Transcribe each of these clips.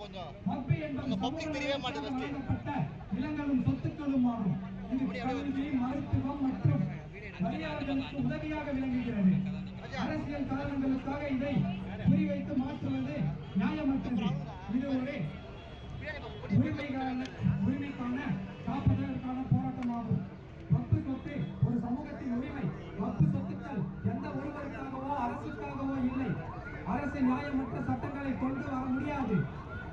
இல்லப்பா கொஞ்சம் சமூக தெரியவே மாட்டேங்குது நிலங்களும் சொத்துக்களும் இது கல்வி மருத்துவம் மற்றும் பணியாளர்களுக்கு உதவியாக விளங்குகிறது. அரசியல் காரணங்களுக்காக இதை குறிவைத்து மாற்றுவது நியாயமற்றது. இது ஒரு உரிமைக்கான உரிமைக்கான காப்பதற்கான போராட்டமாகும். வக்பு சொத்து ஒரு சமூகத்தின் உரிமை. வக்பு சொத்துக்கள் எந்த ஒருவருக்காகவோ அரசுக்காகவோ இல்லை. அரசு நியாயமற்ற சட்டங்களை கொண்டு வர முடியாது.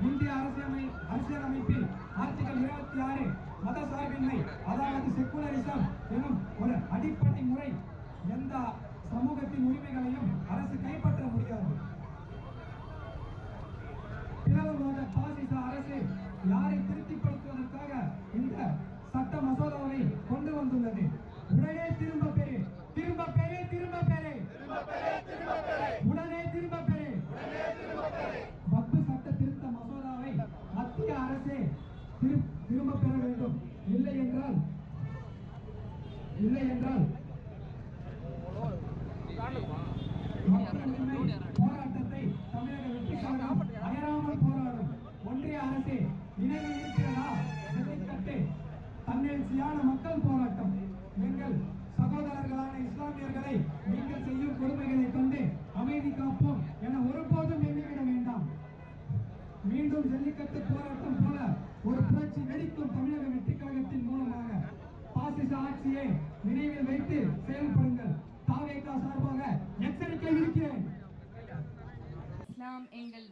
இந்திய அரசியலமை அரசியலமைப்பில் ஆர்டிகல் இருபத்தி ஆறு மத சார்பின்மை அதாவது செக்குலரிசம் எனும் ஒரு அடிப்படை முறை எந்த சமூகத்தின் உரிமைகளையும் அரசு கைப்பற்ற முடியாது. பிளவுவாத பாசிச அரசு யாரை திருப்திப்படுத்துவதற்காக இந்த சட்ட மசோதாவை கொண்டு வந்துள்ளது? உடனே திரும்ப பெறு. திரும்ப பெறு திரும்ப பெறு.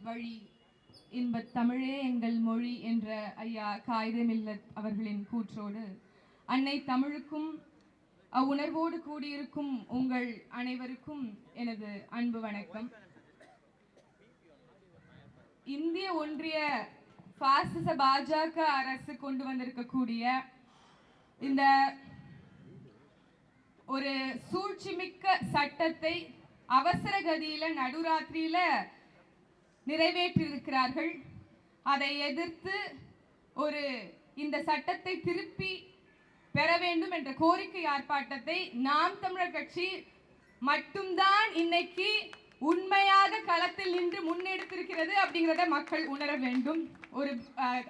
வழி இன்ப தமிழே எங்கள் மொழி என்ற ஐயா காயிதே அவர்களின் கூற்றோடு அன்னை தமிழுக்கும் அவ்வுணர்வோடு கூடியிருக்கும் உங்கள் அனைவருக்கும் எனது அன்பு வணக்கம். இந்திய ஒன்றிய பாசிச பாஜக அரசு கொண்டு வந்திருக்கக்கூடிய இந்த ஒரு சூழ்ச்சிமிக்க சட்டத்தை அவசர கதியில நடுராத்திரியில நிறைவேற்றியிருக்கிறார்கள். அதை எதிர்த்து ஒரு இந்த சட்டத்தை திருப்பி பெற வேண்டும் என்ற கோரிக்கை ஆர்ப்பாட்டத்தை நாம் தமிழர் கட்சி மட்டும்தான் இன்னைக்கு உண்மையாக களத்தில் நின்று முன்னெடுத்திருக்கிறது அப்படிங்கிறத மக்கள் உணர வேண்டும். ஒரு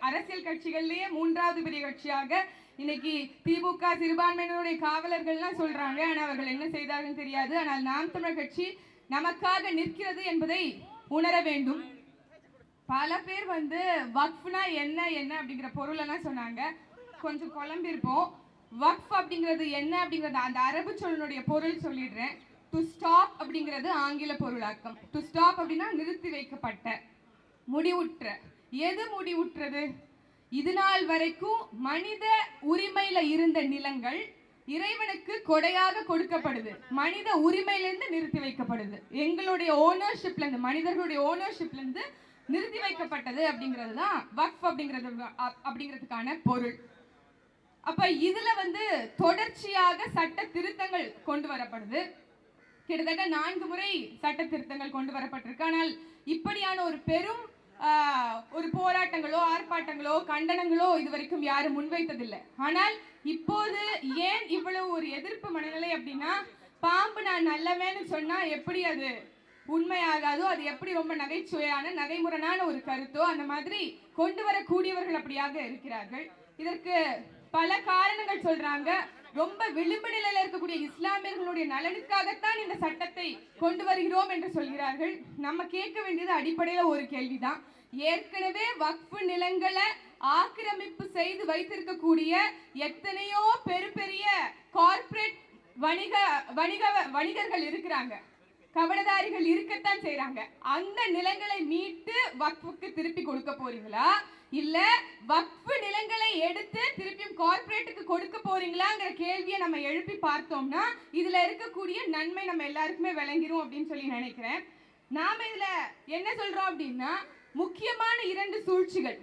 அரசியல் கட்சிகள்லேயே மூன்றாவது பெரிய கட்சியாக இன்னைக்கு திமுக சிறுபான்மையினருடைய காவலர்கள்லாம் சொல்றாங்க. ஆனால் அவர்கள் என்ன செய்தார்கள் தெரியாது. ஆனால் நாம் தமிழர் கட்சி நமக்காக நிற்கிறது என்பதை உணர வேண்டும். பல பேர் வந்து வக்ஃப்னா என்ன என்ன அப்படிங்கிற பொருளெல்லாம் சொன்னாங்க. கொஞ்சம் குழம்பிருப்போம் வக்ஃப் அப்படிங்கிறது என்ன அப்படிங்கிறது அந்த அரபு சொல்லினுடைய பொருள் சொல்லிடுறேன். டு ஸ்டாப் அப்படிங்கிறது ஆங்கில பொருளாக்கம். டு ஸ்டாப் அப்படின்னா நிறுத்தி வைக்கப்பட்ட முடிவுற்ற. எது முடிவுற்றது? இது நாள் வரைக்கும் மனித உரிமையில இருந்த நிலங்கள் இறைவனுக்கு கொடையாக கொடுக்கப்படுது. மனித உரிமையிலிருந்து நிறுத்தி வைக்கப்படுது. எங்களுடைய ஓனர்ஷிப்ல இருந்து மனிதர்களுடைய ஓனர்ஷிப்ல இருந்து நிறுத்தி வைக்கப்பட்டது அப்படிங்கிறது தான் வக்ஃப் அப்படிங்கிறது அப்படிங்கிறதுக்கான பொருள். அப்ப இதுல வந்து தொடர்ச்சியாக சட்ட திருத்தங்கள் கொண்டு வரப்படுது. கிட்டத்தட்ட நான்கு முறை சட்ட திருத்தங்கள் கொண்டு வரப்பட்டிருக்கு. ஆனால் இப்படியான ஒரு பெரும் ஒரு போராட்டங்களோ ஆர்ப்பாட்டங்களோ கண்டனங்களோ இதுவரைக்கும் யாரும் முன்வைத்ததில்லை. ஆனால் இப்போது ஏன் இவ்வளவு ஒரு எதிர்ப்பு மனநிலை அப்படின்னா பாம்பு நான் நல்லவேன்னு சொன்னா எப்படி அது உண்மையாகாதோ அது எப்படி ரொம்ப நகைச்சுவையான நகைமுறையான ஒரு கருத்தோ அந்த மாதிரி கொண்டு வரக்கூடியவர்கள் அப்படியாக இருக்கிறார்கள். இதற்கு பல காரணங்கள் சொல்றாங்க. ரொம்ப விளிம்பு நிலையில இருக்கக்கூடிய இஸ்லாமியர்களுடைய நலனுக்காகத்தான் இந்த சட்டத்தை கொண்டு வருகிறோம் என்று சொல்கிறார்கள். நம்ம கேட்க வேண்டியது அடிப்படையில ஒரு கேள்விதான். ஏற்கனவே வக்ஃபு நிலங்களை ஆக்கிரமிப்பு செய்து வைத்திருக்கக்கூடிய எத்தனையோ பெரு பெரிய கார்ப்பரேட் வணிக வணிக வணிகர்கள் இருக்கிறாங்க. கவனதாரிகள் இருக்கத்தான் செய்யறாங்க அந்த நிலங்களை மீட்டு வக்ஃபுக்கு திருப்பி கொடுக்க போறீங்களா? இல்ல வக்ஃபு நிலங்களை எடுத்து திருப்பியும் கார்ப்பரேட்டுக்கு கொடுக்க போறீங்களாங்கிற கேள்வியை நம்ம எழுப்பி பார்த்தோம்னா இதுல இருக்கக்கூடிய நன்மை நம்ம எல்லாருக்குமே விளங்கிரும் அப்படின்னு சொல்லி நினைக்கிறேன். நாம இதுல என்ன சொல்றோம் அப்படின்னா முக்கியமான இரண்டு சூழ்ச்சிகள்.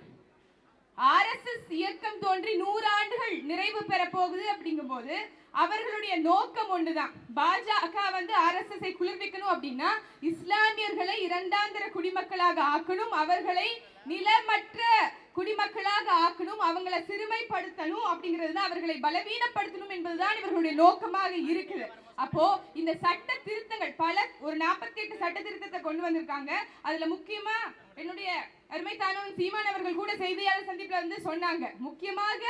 ஆர்எஸ்எஸ் இயக்கம் தோன்றி நூறு ஆண்டுகள் நிறைவு பெற போகுது அப்படிங்கும்போது அவர்களுடைய நோக்கம் ஒன்றுதான். பாஜக வந்து ஆர்எஸ்எஸ் குளிர்விக்கணும் அப்படின்னா இஸ்லாமியர்களை இரண்டாந்திர குடிமக்களாக ஆக்கணும் அவர்களை நிலமற்ற குடிமக்களாக ஆக்கணும் அவங்கள சிறுமைப்படுத்தணும் அப்படிங்கிறது தான் அவர்களை பலவீனப்படுத்தணும் என்பதுதான் இவர்களுடைய நோக்கமாக இருக்குது. அப்போ இந்த சட்ட திருத்தங்கள் பல ஒரு 48 எட்டு சட்ட திருத்தத்தை கொண்டு வந்திருக்காங்க. அதுல முக்கியமா என்னுடைய அருமை தானவன் சீமான் அவர்கள் கூட செய்தியாளர் சந்திப்புல வந்து சொன்னாங்க. முக்கியமாக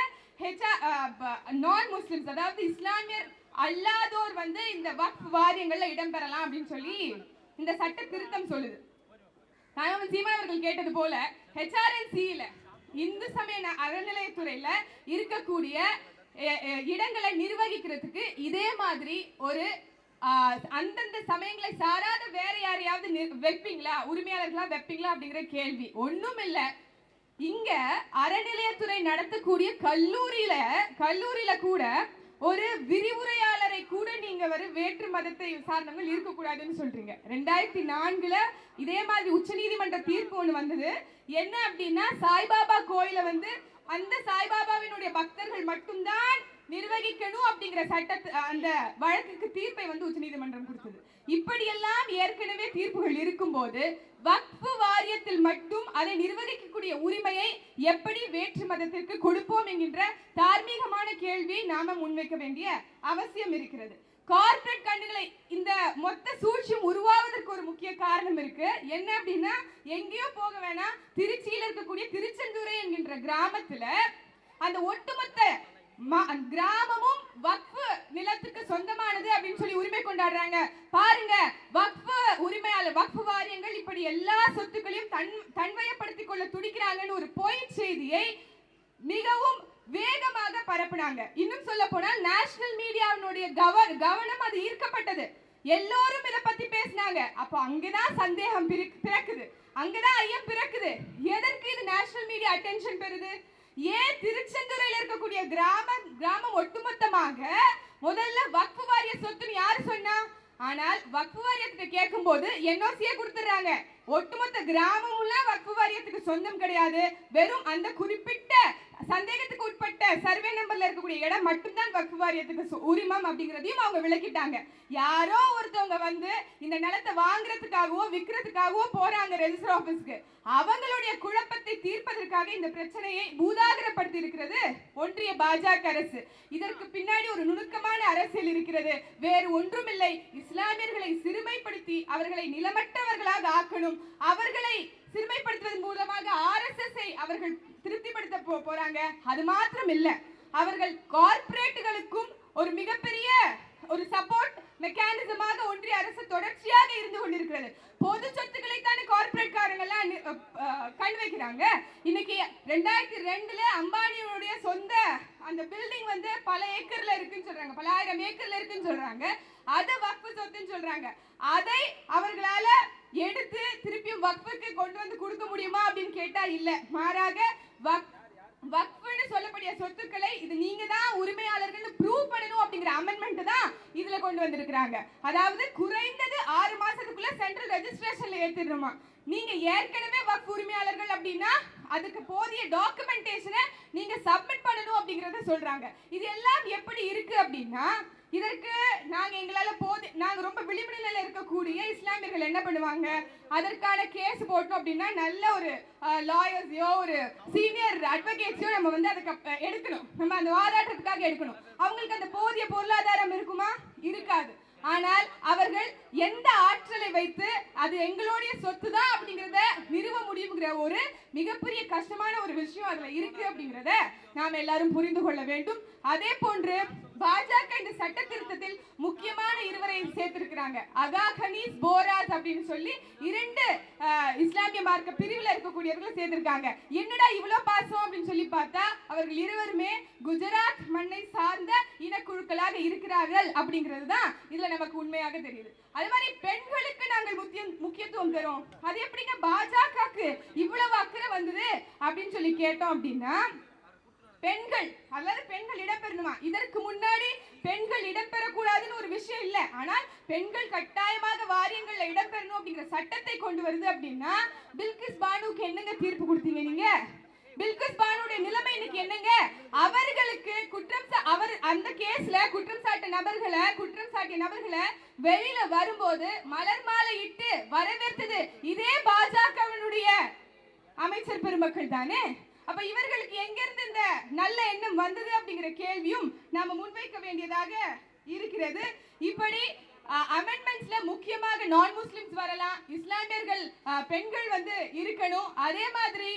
நான் முஸ்லிம்ஸ் அதாவது இஸ்லாமியர் அல்லாதோர் வந்து இந்த வக்ஃப் வாரியங்கள்ல இடம்பெறலாம் அப்படின்னு சொல்லி இந்த சட்ட திருத்தம் சொல்லுது. கணவன் சீமான் அவர்கள் கேட்டது போல ஹெச்ஆர்என்சியில இந்து சமய அறநிலையத்துறையில இருக்கக்கூடிய இடங்களை நிர்வகிக்கிறதுக்கு இதே மாதிரி ஒரு அந்தந்த சமயங்களை சாராத வேற யாரையாவது வைப்பீங்களா? உரிமையாளர்களா வைப்பீங்களா? அப்படிங்கிற கேள்வி. ஒண்ணும் இல்ல. இங்க அறநிலையத்துறை நடத்தக்கூடிய கல்லூரியில கல்லூரியில கூட ஒரு விரு நீங்க வர வேற்று மதத்தை சார்ந்தவங்க இருக்கக்கூடாதுன்னு சொல்றீங்க. ரெண்டாயிரத்தி நான்குல இதே மாதிரி உச்சநீதிமன்ற தீர்ப்பு ஒண்ணு வந்தது. என்ன அப்படின்னா சாய்பாபா கோயில வந்து அந்த சாய்பாபாவினுடைய பக்தர்கள் மட்டும்தான் நிர்வகிக்கணும் அப்படிங்கிற சட்ட அந்த வழக்குக்கு தீர்ப்பை வந்து உச்சநீதிமன்றம் கொடுத்தது. இப்படியெல்லாம் ஏற்கனவே தீர்ப்புகள் இருக்கும்போது வக்ஃபு வாரியத்தில் மட்டும் அதை நிர்வகிக்கக்கூடிய உரிமையை எப்படி வேற்று மதத்திற்கு கொடுப்போம் என்கின்ற தார்மீகமான கேள்வியை நாம முன்வைக்க வேண்டிய அவசியம் இருக்கிறது. கார்பரேட் கண்ணுகளை இந்த மொத்த சூழ்ச்சியும் உருவாவதற்கு ஒரு முக்கிய காரணம் இருக்கு. என்ன அப்படின்னா எங்கேயோ போக வேணாம். திருச்சியில் இருக்கக்கூடிய திருச்செந்தூரை என்கின்ற கிராமத்துல அந்த ஒட்டுமொத்த கிராமமும் வக்ஃபு நிலத்துக்கு சொந்தமானது அப்படின்னு சொல்லி உரிமை கொண்டாடுறாங்க. பாருங்க வக்ஃபு உரிமையாளர் வக்ஃபு வாரியங்கள் இப்படி எல்லா சொத்துக்களையும் தன் தன்வயப்படுத்திக் கொள்ள துடிக்கிறாங்கன்னு ஒரு பொய் செய்தியை மிகவும் வேகமாக பரப்புனாங்க. இன்னும் சொல்ல போனால் நேஷனல் மீடியாவினுடைய கவர் கவனம் அது ஈர்க்கப்பட்டது. எல்லோரும் இதை பத்தி பேசினாங்க. அப்போ அங்கதான் சந்தேகம் பிறக்குது. அங்கதான் ஐயம் பிறக்குது. எதற்கு இது நேஷனல் மீடியா அட்டென்ஷன் பெறுது? ஏன் திருச்செந்தூரில் இருக்கக்கூடிய கிராமம் கிராமம் ஒட்டுமொத்தமாக முதல்ல வக்ஃபு வாரிய சொத்துன்னு யாரு சொன்னா? ஆனால் வக்ஃபு வாரியத்துக்கு கேட்கும்போது என்ஓசியே கொடுத்துறாங்க ஒட்டுமொத்த கிராமம்லாம் வக்ஃபு வாரியத்துக்கு சொந்தம் கிடையாது. வெறும் அந்த குறிப்பிட்ட சந்தேகத்துக்கு உட்பட்ட சர்வே நம்பர்ல இருக்கக்கூடிய இடம் மட்டும்தான் வக்ஃபு வாரியத்துக்கு உரிமம் அப்படிங்கிறதையும் அவங்க விளக்கிட்டாங்க. யாரோ ஒருத்தவங்க வந்து இந்த நிலத்தை வாங்குறதுக்காகவோ விற்கிறதுக்காகவோ போறாங்க ரெஜிஸ்டர் ஆபீஸ்க்கு அவங்களுடைய குழப்பத்தை தீர்ப்பதற்காக இந்த பிரச்சனையை பூதாகரப்படுத்தி இருக்கிறது ஒன்றிய பாஜக அரசு. இதற்கு பின்னாடி ஒரு நுணுக்கமான அரசியல் இருக்கிறது. வேறு ஒன்றுமில்லை. இஸ்லாமியர்களை சிறுமைப்படுத்தி அவர்களை நிலமற்றவர்களாக ஆக்கணும். அவர்களை சிறுமைப்படுத்துவதன் மூலமாக ஆர்எஸ்எஸ் ஐ அவர்கள் திருப்திப்படுத்த போ- போறாங்க. அது மாத்திரம் இல்ல அவர்கள் கார்ப்பரேட்டுகளுக்கும் ஒரு மிகப்பெரிய ஒரு சப்போர்ட் மெக்கானிசமாக ஒன்றிய அரசு தொடர்ச்சியாக இருந்து கொண்டிருக்கிறது. பொது சொத்துக்களை தானே கார்ப்பரேட் கண் வைக்கிறாங்க. இன்னைக்கு ரெண்டாயிரத்தி ரெண்டுல அம்பானியோடைய சொந்த அந்த பில்டிங் வந்து பல ஏக்கர்ல இருக்குன்னு சொல்றாங்க. பல ஆயிரம் ஏக்கர்ல இருக்குன்னு சொல்றாங்க. அதை வக்ஃபு சொத்துன்னு சொல்றாங்க. அதை அவர்களால எடுத்து திருப்பியும் வக்ஃபுக்கு கொண்டு வந்து கொடுக்க முடியுமா அப்படின்னு கேட்டா இல்ல. மாறாக வக் சொல்லக்கூடிய சொத்துக்களை இது நீங்க தான் உரிமையாளர்கள் ப்ரூவ் பண்ணணும் அப்படிங்கிற அமெண்ட்மெண்ட் தான் இதுல கொண்டு வந்திருக்கிறாங்க. அதாவது குறைந்தது ஆறு மாசத்துக்குள்ள சென்ட்ரல் ரெஜிஸ்ட்ரேஷன்ல ஏத்திடணுமா? நீங்க ஏற்கனவே வக்ஃப் உரிமையாளர்கள் அப்படின்னா அதுக்கு போதிய டாக்குமெண்டேஷனை நீங்க சப்மிட் பண்ணணும் அப்படிங்கறத சொல்றாங்க. இது எல்லாம் எப்படி இருக்கு அப்படின்னா இதற்கு நாங்க எங்களால போது நாங்க ரொம்ப விளிம்பு இருக்கக்கூடிய இஸ்லாமியர்கள் என்ன பண்ணுவாங்க? அதற்கான கேஸ் போட்டோம் அப்படின்னா நல்ல ஒரு லாயர்ஸையோ ஒரு சீனியர் அட்வொகேட்ஸையோ நம்ம வந்து அதுக்கு எடுக்கணும். நம்ம அந்த வாதாட்டத்துக்காக எடுக்கணும். அவங்களுக்கு அந்த போதிய பொருளாதாரம் இருக்குமா? இருக்காது. ஆனால் அவர்கள் எந்த ஆற்றலை வைத்து அது எங்களுடைய சொத்து தான் அப்படிங்கிறத நிறுவ முடியுங்கிற ஒரு மிகப்பெரிய கஷ்டமான ஒரு விஷயம் அதுல இருக்கு அப்படிங்கிறத நாம் எல்லாரும் புரிந்து கொள்ள வேண்டும். அதே போன்று பாஜக இந்த சட்ட திருத்தத்தில் முக்கியமான இருவரை சேர்த்திருக்கிறாங்க. அகா கனீஸ் போராஸ் அப்படின்னு சொல்லி இரண்டு இஸ்லாமிய மார்க்க பிரிவில் இருக்கக்கூடியவர்களை சேர்த்திருக்காங்க. என்னடா இவ்வளவு பாசம் அப்படின்னு சொல்லி பார்த்தா அவர்கள் இருவருமே குஜராத் மண்ணை சார்ந்த இனக்குழுக்களாக இருக்கிறார்கள் அப்படிங்கிறது தான் இதுல நமக்கு உண்மையாக தெரியுது. அது மாதிரி பெண்களுக்கு நாங்கள் முக்கியம் முக்கியத்துவம் தரும். அது எப்படிங்க பாஜகக்கு இவ்வளவு அக்கறை வந்தது அப்படின்னு சொல்லி கேட்டோம் அப்படின்னா பெண்கள் அதாவது பெண்கள் இடம்பெறணுமா? இதற்கு முன்னாடி பெண்கள் இடம்பெறக்கூடாதுன்னு ஒரு விஷயம் இல்லை. ஆனால் பெண்கள் கட்டாயமாக வாரியங்கள்ல இடம்பெறணும் அப்படிங்கிற சட்டத்தை கொண்டு வருது அப்படின்னா பில்கிஸ் பானுக்கு என்னங்க தீர்ப்பு கொடுத்தீங்க நீங்க? பில்கிஸ் பானுடைய நிலைமை இன்னைக்கு என்னங்க? அவர்களுக்கு குற்றம் சா- அவர் அந்த கேஸ்ல குற்றம் சாட்ட நபர்களை குற்றம் சாட்டிய நபர்களை வெளியில வரும்போது மலர் மாலை இட்டு வரவேற்றது இதே பாஜகவினுடைய அமைச்சர் பெருமக்கள் தானே? அப்ப இவர்களுக்கு எங்கிருந்து இந்த நல்ல எண்ணம் வந்தது அப்படிங்கிற கேள்வியும் நாம முன்வைக்க வேண்டியதாக இருக்கிறது. இப்படி அமெண்ட்மெண்ட்ஸ்ல முக்கியமாக நான் முஸ்லிம்ஸ் வரலாம் இஸ்லாமியர்கள் பெண்கள் வந்து இருக்கணும். அதே மாதிரி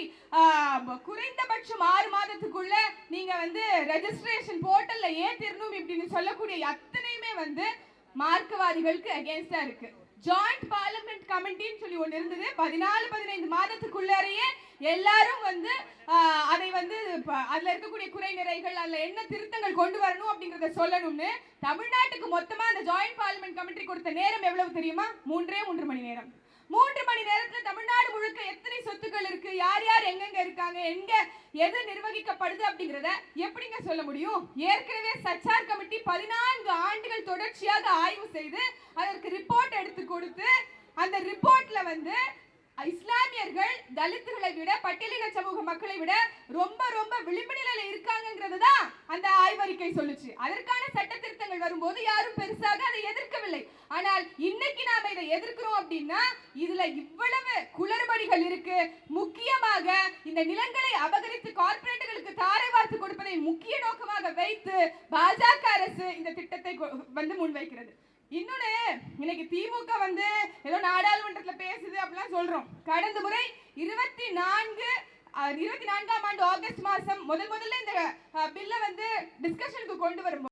குறைந்தபட்சம் ஆறு மாதத்துக்குள்ள நீங்க வந்து ரெஜிஸ்ட்ரேஷன் போர்ட்டல்ல ஏத்திரணும் இப்படின்னு சொல்லக்கூடிய அத்தனையுமே வந்து மார்க்கவாதிகளுக்கு அகேன்ஸ்டா இருக்கு. ஜாயிண்ட் பார்லிமெண்ட் கமிட்டின்னு சொல்லி ஒன்று இருந்தது. பதினாலு பதினைந்து மாதத்துக்குள்ளேயே எல்லாரும் வந்து அதை வந்து அதில் இருக்கக்கூடிய குறை நிறைகள் அதில் என்ன திருத்தங்கள் கொண்டு வரணும் அப்படிங்கிறத சொல்லணும்னு தமிழ்நாட்டுக்கு மொத்தமாக அந்த ஜாயிண்ட் பார்லிமெண்ட் கமிட்டி கொடுத்த நேரம் எவ்வளவு தெரியுமா? மூன்றே மூன்று மணி நேரம். மூன்று மணி நேரத்துல தமிழ்நாடு முழுக்க எத்தனை சொத்துக்கள் இருக்கு? யார் யார் எங்கெங்க இருக்காங்க? எங்க எது நிர்வகிக்கப்படுது அப்படிங்கறத எப்படிங்க சொல்ல முடியும்? ஏற்கனவே சச்சார் கமிட்டி பதினான்கு ஆண்டுகள் தொடர்ச்சியாக ஆய்வு செய்து அதற்கு ரிப்போர்ட் எடுத்து கொடுத்து அந்த ரிப்போர்ட்ல வந்து இஸ்லாமியர்கள் தலித்துகளை விட பட்டியலின சமூக மக்களை விட ரொம்ப ரொம்ப விளிம்பு நிலையில இருக்காங்கிறது தான் அந்த ஆய்வறிக்கை சொல்லுச்சு. அதற்கான சட்ட திருத்தங்கள் வரும்போது யாரும் பெருசாக அதை எதிர்க்கவில்லை. ஆனால் இன்னைக்கு நாம இதை எதிர்க்கிறோம் அப்படின்னா இதுல இவ்வளவு குளறுபடிகள் இருக்கு. முக்கியமாக இந்த நிலங்களை அபகரித்து கார்ப்பரேட்டுகளுக்கு தாரை வார்த்து கொடுப்பதை முக்கிய நோக்கமாக வைத்து பாஜக அரசு இந்த திட்டத்தை கொ- வந்து முன்வைக்கிறது. இன்னொன்னு இன்னைக்கு திமுக வந்து ஏதோ நாடாளுமன்றத்துல பேசுது அப்படிலாம் சொல்றோம். கடந்த முறை இருபத்தி நான்கு இருபத்தி நான்காம் ஆண்டு ஆகஸ்ட் மாசம் முதல் முதல்ல இந்த பில்லை வந்து டிஸ்கஷனுக்கு கொண்டு வரும்